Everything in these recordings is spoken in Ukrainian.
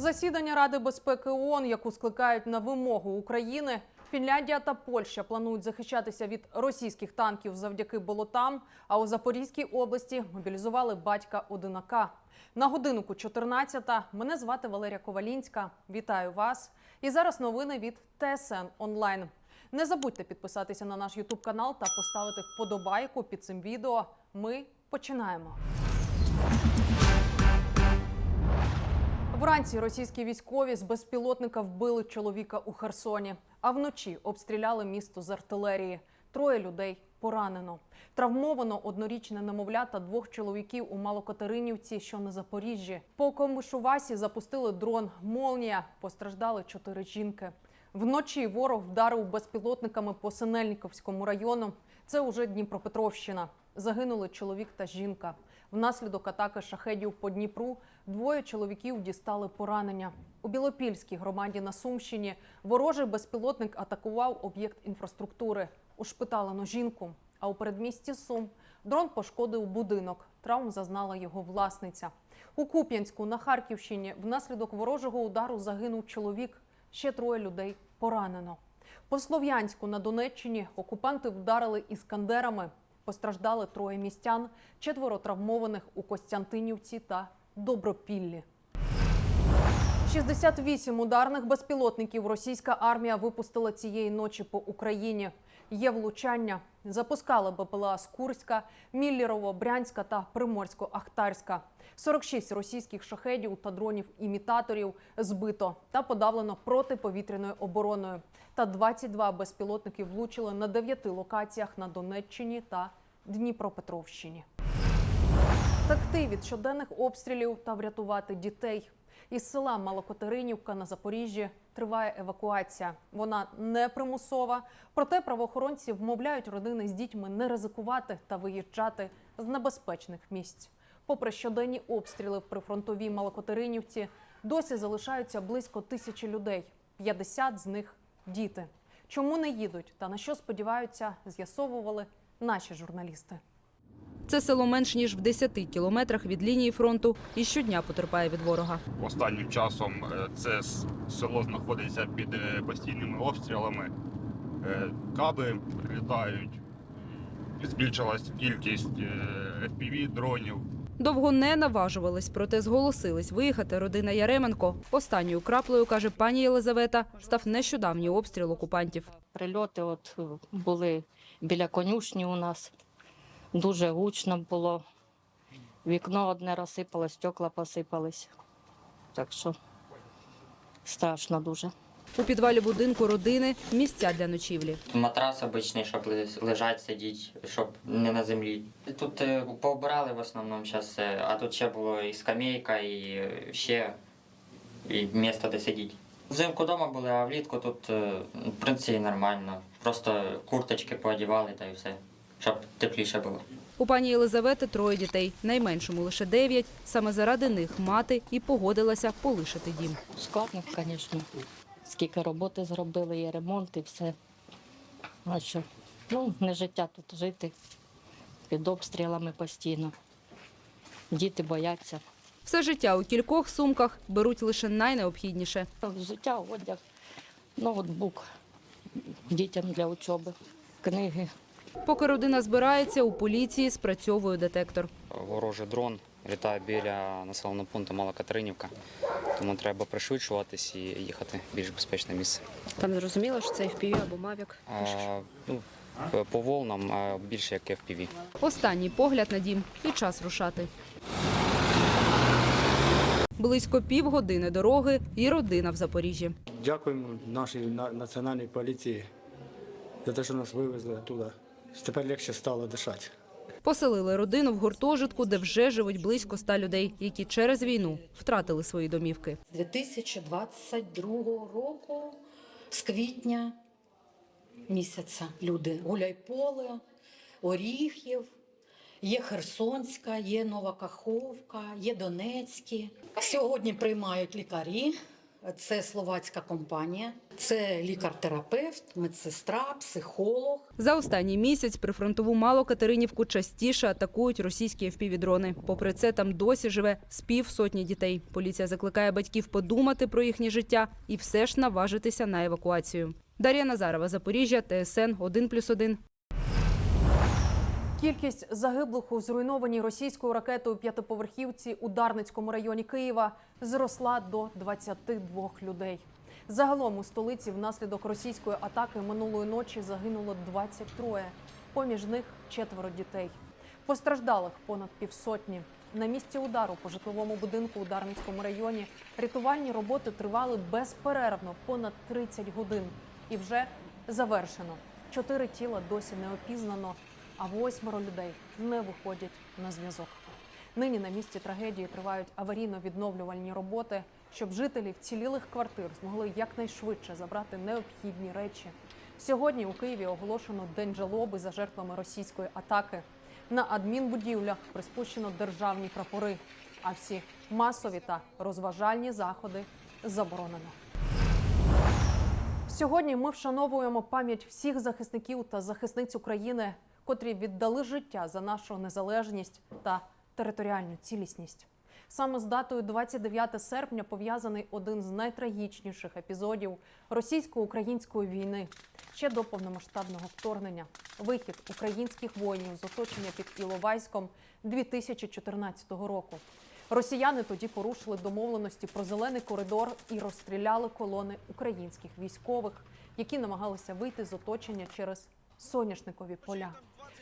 Засідання Ради безпеки ООН, яку скликають на вимогу України, Фінляндія та Польща планують захищатися від російських танків завдяки болотам. А у Запорізькій області мобілізували батька одинака. На годиннику 14-та. Мене звати Валерія Ковалінська. Вітаю вас. І зараз новини від ТСН онлайн. Не забудьте підписатися на наш Ютуб канал та поставити вподобайку під цим відео. Ми починаємо. Вранці російські військові з безпілотника вбили чоловіка у Херсоні, а вночі обстріляли місто з артилерії. Троє людей поранено. Травмовано однорічне немовля та двох чоловіків у Малокатеринівці, що на Запоріжжі. По Комишувасі запустили дрон Молнія. Постраждали чотири жінки. Вночі ворог вдарив безпілотниками по Синельниковському району. Це уже Дніпропетровщина. Загинули чоловік та жінка. Внаслідок атаки шахедів по Дніпру двоє чоловіків дістали поранення. У Білопільській громаді на Сумщині ворожий безпілотник атакував об'єкт інфраструктури. Ушпиталено жінку. А у передмісті Сум дрон пошкодив будинок. Травм зазнала його власниця. У Куп'янську на Харківщині внаслідок ворожого удару загинув чоловік. Ще троє людей поранено. По Слов'янську на Донеччині окупанти вдарили іскандерами. Постраждали троє містян, четверо травмованих у Костянтинівці та Добропіллі. 68 ударних безпілотників російська армія випустила цієї ночі по Україні. Є влучання. Запускали БПЛА з Курська, Міллєрово, Брянська та Приморсько-Ахтарська. 46 російських шахедів та дронів-імітаторів збито та подавлено протиповітряною обороною. Та 22 безпілотники влучили на 9 локаціях на Донеччині та Дніпропетровщині. Втекти від щоденних обстрілів та врятувати дітей. Із села Малокотеринівка на Запоріжжі триває евакуація. Вона не примусова, проте правоохоронці вмовляють родини з дітьми не ризикувати та виїжджати з небезпечних місць. Попри щоденні обстріли в прифронтовій Малокотеринівці, досі залишаються близько тисячі людей. 50 з них діти. Чому не їдуть та на що сподіваються, з'ясовували наші журналісти. Це село менш ніж в 10 кілометрах від лінії фронту і щодня потерпає від ворога. Останнім часом е, це село знаходиться під е, постійними обстрілами. Е, Каби прилітають, збільшилась кількість FPV дронів. Довго не наважувались, проте зголосились виїхати родина Яременко. Останньою краплею, каже пані Єлизавета, став нещодавній обстріл окупантів. Прильоти от були біля конюшні у нас. Дуже гучно було. Вікно одне розсипалось, стекла посипались. Так що страшно дуже. У підвалі будинку родини місця для ночівлі. Матрас обичний, щоб лежать, сидіть, щоб не на землі. Тут е, пообирали в основному зараз, а тут ще було і скамейка, і е, ще і місце, де сидіти. Взимку вдома були, а влітку тут е, в принципі нормально. Просто курточки поодівали та і все, щоб тепліше було. У пані Єлизавети троє дітей, найменшому лише дев'ять. Саме заради них мати і погодилася полишити дім. Складно, звісно. Скільки роботи зробили, є ремонт і все. А що? Ну, не життя тут жити під обстрілами постійно. Діти бояться. Все життя у кількох сумках беруть лише найнеобхідніше. Взуття, одяг, ноутбук дітям для учоби, книги. Поки родина збирається, у поліції спрацьовує детектор. ворожий дрон літає біля населеного пункту Мала Катеринівка, тому треба пришвидшуватись і їхати в більш безпечне місце. Там зрозуміло, що це FPV або Mavic. А, ну, по волнам більше як FPV. Останній погляд на дім і час рушати. Близько півгодини дороги і родина в Запоріжжі. Дякуємо нашій на- національній поліції за те, що нас вивезли туди. Тепер легше стало дишати. Поселили родину в гуртожитку, де вже живуть близько ста людей, які через війну втратили свої домівки. З 2022 року, з квітня місяця, люди Гуляйполе, Оріхів, є Херсонська, є Нова Каховка, є Донецькі. Сьогодні приймають лікарі це словацька компанія, це лікар-терапевт, медсестра, психолог. За останній місяць прифронтову Малокатеринівку частіше атакують російські FPV-дрони. Попри це, там досі живе з півсотні дітей. Поліція закликає батьків подумати про їхнє життя і все ж наважитися на евакуацію. Дар'я Назарова, Запоріжжя, ТСН 1+,1. Кількість загиблих у зруйнованій російською ракетою п'ятиповерхівці у Дарницькому районі Києва зросла до 22 людей. Загалом у столиці внаслідок російської атаки минулої ночі загинуло 23, поміж них четверо дітей. Постраждалих понад півсотні. На місці удару по житловому будинку у Дарницькому районі рятувальні роботи тривали безперервно понад 30 годин. І вже завершено. Чотири тіла досі не опізнано, а восьмеро людей не виходять на зв'язок. Нині на місці трагедії тривають аварійно-відновлювальні роботи, щоб жителі вцілілих квартир змогли якнайшвидше забрати необхідні речі. Сьогодні у Києві оголошено день жалоби за жертвами російської атаки. На адмінбудівлях приспущено державні прапори, а всі масові та розважальні заходи заборонено. Сьогодні ми вшановуємо пам'ять всіх захисників та захисниць України, котрі віддали життя за нашу незалежність та територіальну цілісність. Саме з датою 29 серпня пов'язаний один з найтрагічніших епізодів російсько-української війни ще до повномасштабного вторгнення. Вихід українських воїнів з оточення під Іловайськом 2014 року. Росіяни тоді порушили домовленості про зелений коридор і розстріляли колони українських військових, які намагалися вийти з оточення через соняшникові поля.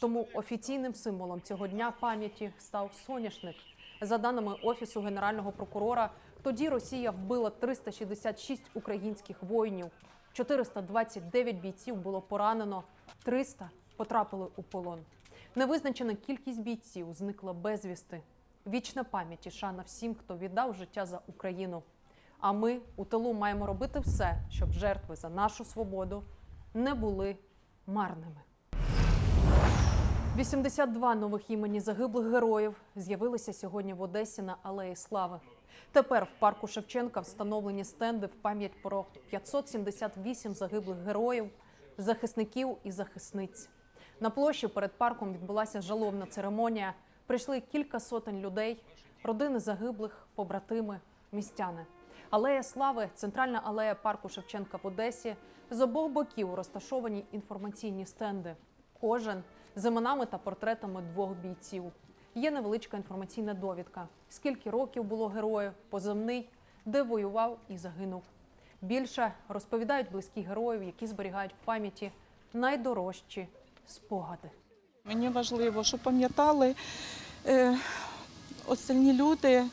Тому офіційним символом цього дня пам'яті став соняшник. За даними офісу генерального прокурора, тоді Росія вбила 366 українських воїнів, 429 бійців було поранено, 300 потрапили у полон. Невизначена кількість бійців зникла безвісти. Вічна пам'ять і шана всім, хто віддав життя за Україну. А ми у тилу маємо робити все, щоб жертви за нашу свободу не були марними. 82 нових імені загиблих героїв з'явилися сьогодні в Одесі на Алеї Слави. Тепер в парку Шевченка встановлені стенди в пам'ять про 578 загиблих героїв, захисників і захисниць. На площі перед парком відбулася жалобна церемонія. Прийшли кілька сотень людей, родини загиблих, побратими, містяни. Алея Слави, центральна алея парку Шевченка в Одесі. З обох боків розташовані інформаційні стенди. Кожен з іменами та портретами двох бійців. Є невеличка інформаційна довідка: скільки років було герою, поземний, де воював і загинув. Більше розповідають близькі героїв, які зберігають в пам'яті найдорожчі спогади. Мені важливо, щоб пам'ятали е, остальні люди,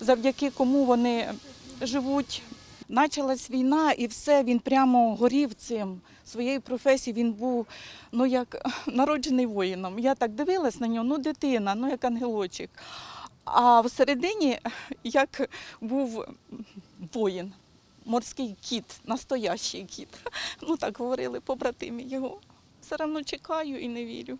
завдяки кому вони живуть. Почалась війна, і все, він прямо горів цим. Своєю професією він був ну, як народжений воїном. Я так дивилась на нього, ну дитина, ну як ангелочок. А всередині як був воїн, морський кіт, настоящий кіт. Ну так говорили побратимі його. Все одно чекаю і не вірю.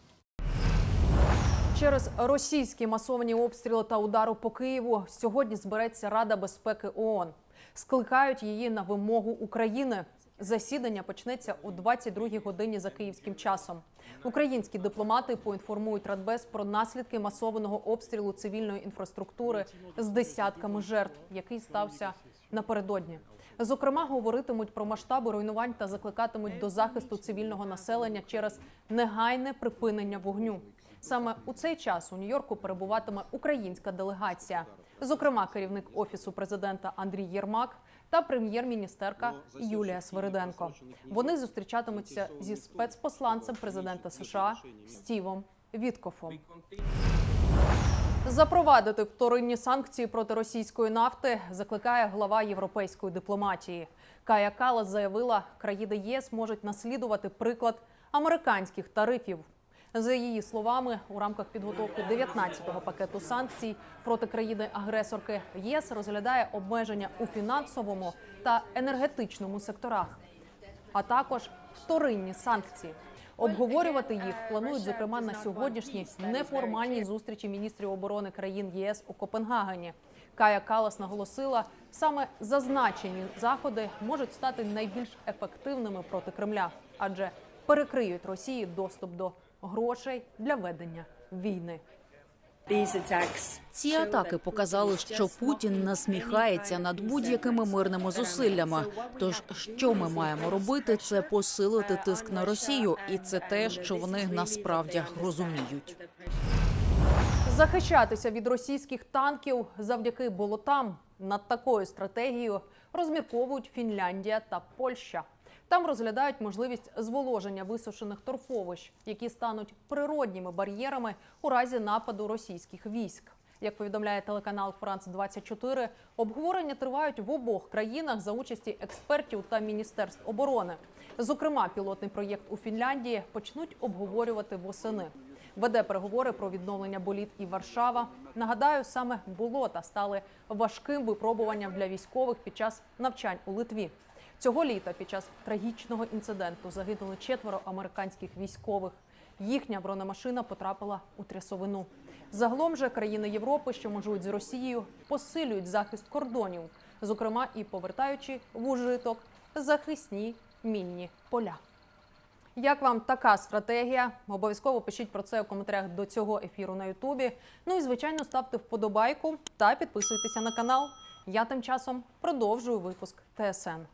Через російські масовані обстріли та удару по Києву сьогодні збереться Рада безпеки ООН. Скликають її на вимогу України. Засідання почнеться о 22-й годині за київським часом. Українські дипломати поінформують Радбез про наслідки масованого обстрілу цивільної інфраструктури з десятками жертв, який стався напередодні. Зокрема, говоритимуть про масштаби руйнувань та закликатимуть до захисту цивільного населення через негайне припинення вогню. Саме у цей час у Нью-Йорку перебуватиме українська делегація, зокрема, керівник офісу президента Андрій Єрмак та прем'єр-міністерка Юлія Свириденко. Вони зустрічатимуться зі спецпосланцем президента США Стівом Віткофом. Запровадити вторинні санкції проти російської нафти закликає глава європейської дипломатії. Кая Калас заявила, країни ЄС можуть наслідувати приклад американських тарифів. За її словами, у рамках підготовки 19-го пакету санкцій проти країни-агресорки ЄС розглядає обмеження у фінансовому та енергетичному секторах, а також вторинні санкції. Обговорювати їх планують зокрема на сьогоднішній неформальній зустрічі міністрів оборони країн ЄС у Копенгагені. Кая Калас наголосила, саме зазначені заходи можуть стати найбільш ефективними проти Кремля, адже перекриють Росії доступ до грошей для ведення війни. Ці атаки показали, що Путін насміхається над будь-якими мирними зусиллями. Тож, що ми маємо робити, це посилити тиск на Росію, і це те, що вони насправді розуміють. Захищатися від російських танків завдяки болотам над такою стратегією розмірковують Фінляндія та Польща. Там розглядають можливість зволоження висушених торфовищ, які стануть природніми бар'єрами у разі нападу російських військ. Як повідомляє телеканал Франц 24 обговорення тривають в обох країнах за участі експертів та міністерств оборони. Зокрема, пілотний проєкт у Фінляндії почнуть обговорювати восени. Веде переговори про відновлення боліт і Варшава. Нагадаю, саме болота стали важким випробуванням для військових під час навчань у Литві. Цього літа під час трагічного інциденту загинули четверо американських військових. Їхня бронемашина потрапила у трясовину. Загалом же країни Європи, що межують з Росією, посилюють захист кордонів, зокрема і повертаючи в ужиток захисні мінні поля. Як вам така стратегія? Обов'язково пишіть про це у коментарях до цього ефіру на Ютубі. Ну і звичайно ставте вподобайку та підписуйтеся на канал. Я тим часом продовжую випуск ТСН.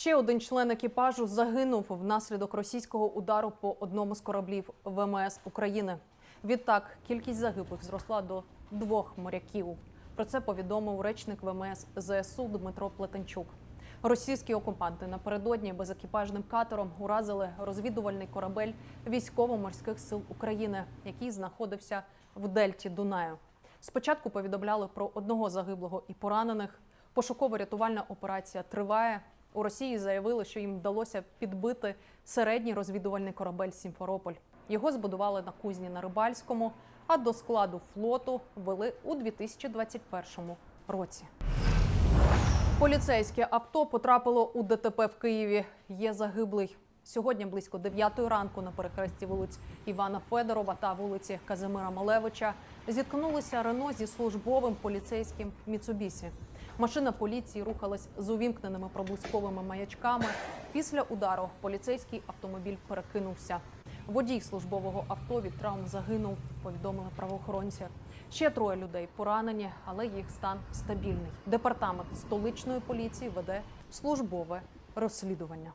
Ще один член екіпажу загинув внаслідок російського удару по одному з кораблів ВМС України. Відтак кількість загиблих зросла до двох моряків. Про це повідомив речник ВМС ЗСУ Дмитро Плетенчук. Російські окупанти напередодні безекіпажним катером уразили розвідувальний корабель військово-морських сил України, який знаходився в дельті Дунаю. Спочатку повідомляли про одного загиблого і поранених. Пошуково-рятувальна операція триває. У Росії заявили, що їм вдалося підбити середній розвідувальний корабель Сімферополь. Його збудували на кузні на Рибальському, а до складу флоту ввели у 2021 році. Поліцейське авто потрапило у ДТП в Києві. Є загиблий. Сьогодні близько 9 ранку на перехресті вулиць Івана Федорова та вулиці Казимира Малевича зіткнулися Рено зі службовим поліцейським Міцубісі. Машина поліції рухалась з увімкненими проблисковими маячками. Після удару поліцейський автомобіль перекинувся. Водій службового авто від травм загинув, повідомили правоохоронці. Ще троє людей поранені, але їх стан стабільний. Департамент столичної поліції веде службове розслідування.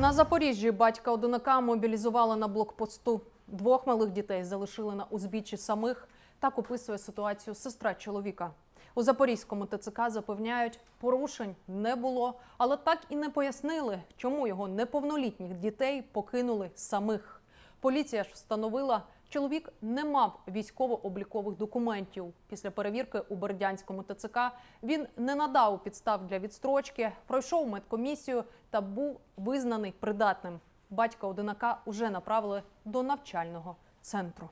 На Запоріжжі батька одинака мобілізували на блокпосту. Двох малих дітей залишили на узбіччі самих. Так описує ситуацію сестра чоловіка. У Запорізькому ТЦК запевняють, порушень не було, але так і не пояснили, чому його неповнолітніх дітей покинули самих. Поліція ж встановила, чоловік не мав військово-облікових документів. Після перевірки у Бердянському ТЦК він не надав підстав для відстрочки, пройшов медкомісію та був визнаний придатним. Батька одинака уже направили до навчального центру.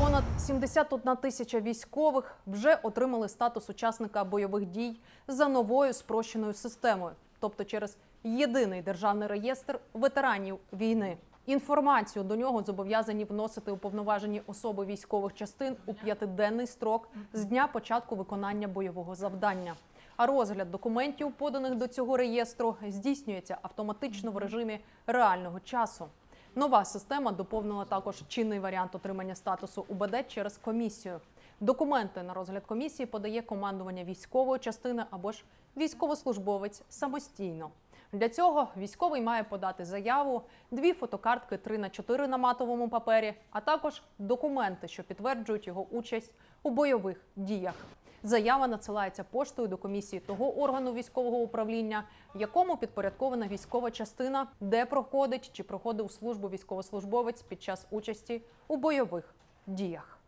Понад 71 тисяча військових вже отримали статус учасника бойових дій за новою спрощеною системою, тобто через єдиний державний реєстр ветеранів війни. Інформацію до нього зобов'язані вносити уповноважені особи військових частин у п'ятиденний строк з дня початку виконання бойового завдання. А розгляд документів, поданих до цього реєстру, здійснюється автоматично в режимі реального часу. Нова система доповнила також чинний варіант отримання статусу УБД через комісію. Документи на розгляд комісії подає командування військової частини або ж військовослужбовець самостійно. Для цього військовий має подати заяву, дві фотокартки 3 на 4 на матовому папері, а також документи, що підтверджують його участь у бойових діях. Заява надсилається поштою до комісії того органу військового управління, якому підпорядкована військова частина, де проходить чи проходив службу військовослужбовець під час участі у бойових діях.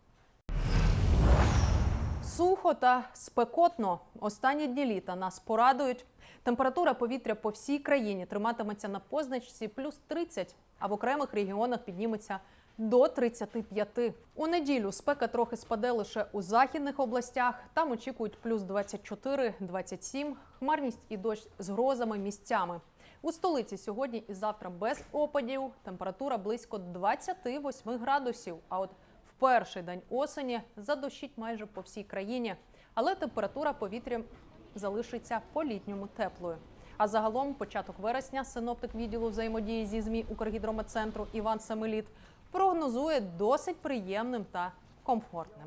Сухо та спекотно. Останні дні літа нас порадують. Температура повітря по всій країні триматиметься на позначці плюс 30, а в окремих регіонах підніметься до 35. У неділю спека трохи спаде лише у західних областях. Там очікують плюс 24-27, хмарність і дощ з грозами місцями. У столиці сьогодні і завтра без опадів. Температура близько 28 градусів. А от в перший день осені задощить майже по всій країні. Але температура повітря залишиться по-літньому теплою. А загалом, початок вересня, синоптик відділу взаємодії зі ЗМІ Укргідрометцентру Іван Семеліт прогнозує досить приємним та комфортним.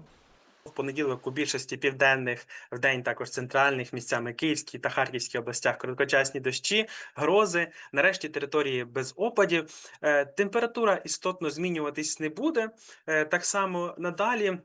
В понеділок у більшості південних, в день також центральних місцями Київській та Харківській областях короткочасні дощі, грози. Нарешті території без опадів. Е, Температура істотно змінюватись не буде. Е, Так само надалі.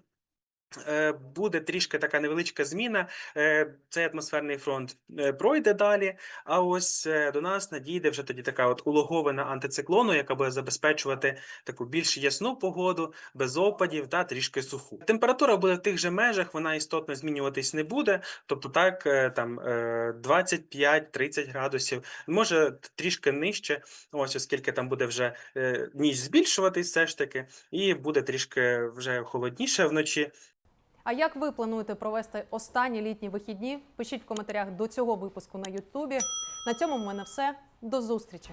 Е, Буде трішки така невеличка зміна. Е, Цей атмосферний фронт е, пройде далі. А ось до нас надійде вже тоді така от улоговина антициклону, яка буде забезпечувати таку більш ясну погоду, без опадів та трішки суху. Температура буде в тих же межах, вона істотно змінюватись не буде. Тобто так, там е, 25-30 градусів, може трішки нижче, ось оскільки там буде вже ніч збільшуватись все ж таки, і буде трішки вже холодніше вночі. А як ви плануєте провести останні літні вихідні? Пишіть в коментарях до цього випуску на Ютубі. На цьому в мене все. До зустрічі!